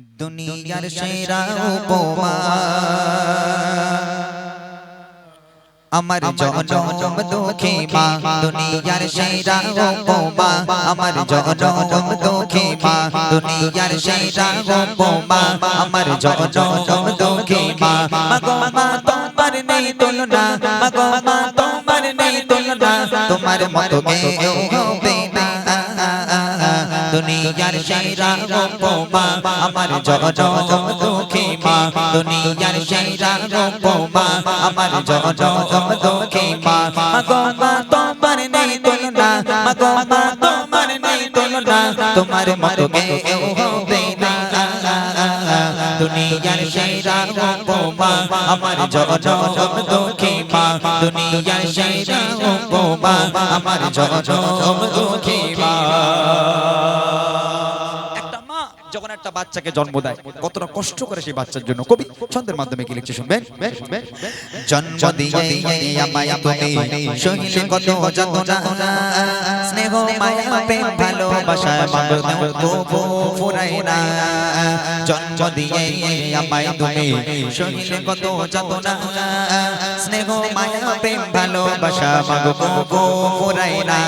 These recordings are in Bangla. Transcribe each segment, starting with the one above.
দুনিয়ার সেরা উপমা। আমার জনম দুঃখী মা দুনিয়ার সেরা উপমা। আমার জনম দুঃখী মা দুনিয়ার সেরা উপমা। আমার জনম দুঃখী মা। মাগো মা। তোমার নেই তুলনা। মাগো মা তোমার নেই তুলনা। তোমার মতো কেউ হবে দুনিয়ার সেরা উপমা আমার জনম দুঃখী মা। দুনিয়ার সেরা উপমা আমার দুঃখী মা। তোমার নেই তোমার নেই তোমার হবে না। দুনিয়ার সেরা আমার জনম দুঃখী মা। দুনিয়ার সেরা আমার দুঃখী মা। একটা বাচ্চাকে জন্ম দেয়। কতটা কষ্ট করে সেই বাচ্চার জন্য। কবি ছন্দের মাধ্যমে কি লিখছে শুনবেন? জন্ম দিয়ে আমায় তুমি সহিলে কত যাতনা স্নেহ মায়া প্রেম ভালোবাসা মাগো তবু ফুরাই না। জন্ম দিয়ে আমায় তুমি সহিলে কত যাতনা স্নেহ মায়া প্রেম ভালোবাসা মাগো তবু ফুরাই না।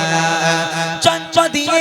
জন্ম দিয়ে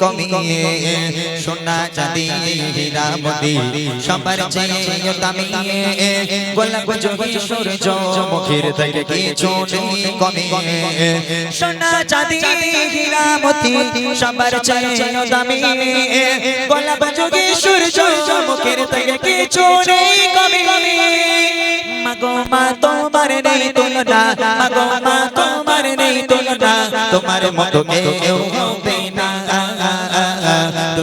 কমি সোনা চাঁদি, হীরা মতি সবার চেয়ে দামি গোলাপ জহি সূর্য মুখের থেকে কিছু নেই কমি সোনা চাঁদি, হীরা মতি সবার চেয়ে দামি গোলাপ জহি সূর্য মুখের থেকে কিছু নেই কমি মাগো মা, তোমার মতো কেউ হবে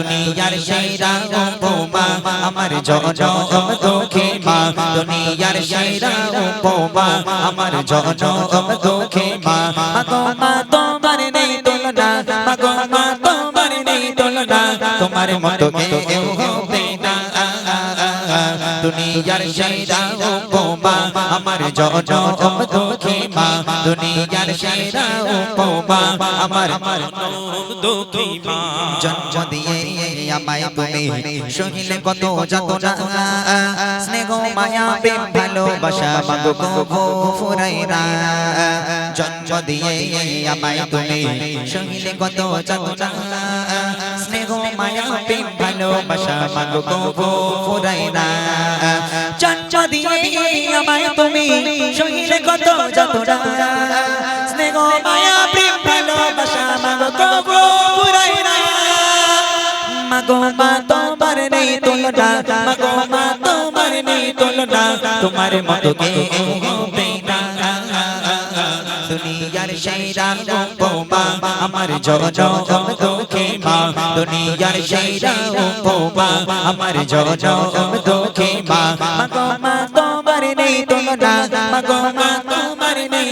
দুনিয়ার সেরা উপমা আমার জনম দুঃখে মা। দুনিয়ার সেরা উপমা আমার জনম দুঃখে মা। মাগো তোমার নেই তুলনা। মা, তোমার নেই তুলনা। তোমার মতো কেউ হবে দুনিয়ার সেরা উপমা, আমার জনম দুঃখী মা। দুনিয়ার সেরা উপমা, আমার দুঃখী মা। জন্ম দিয়ে আমায় তুমি সহিলে কত যাতনা। স্নেহ, মায়া, প্রেম, ভালোবাসা মাগো গো ফুরাই না জন্ম দিয়ে আমায় তুমি সহিলে কত যাতনা। স্নেহ মায়া প্রেম ভালোবাসা মাগো গো ফুরাই না জন্ম দিয়ে আমায় তুমি সহিলে কত যাতনা স্নেহ মায়া প্রেম ভালোবাসা মাগো গো ফুরাই না মাগো মা তোমার নেই তুলনা মাগো মা তোমার নেই। তুলনা তোমার মতো না দুনিয়ার সেরা উপমা আমার জনম দুঃখী মা, দুনিয়ার সেরা উপমা আমার জনম দুঃখী মা তোমার নেই তোমার নেই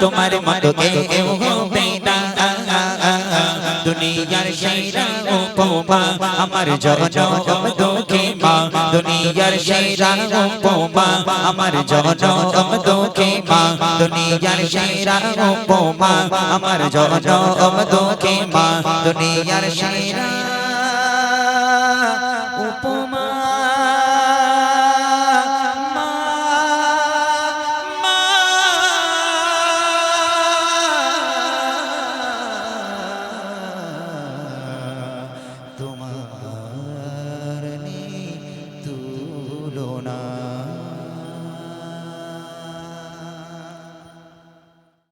তোমার মতো দুনিয়ার আমার দুনিয়ার সেরা উপমা আমার জনম দুঃখী মা। দুনিয়ার সেরা উপমা আমার জনম দুঃখী মা। দুনিয়ার সেরা উপমা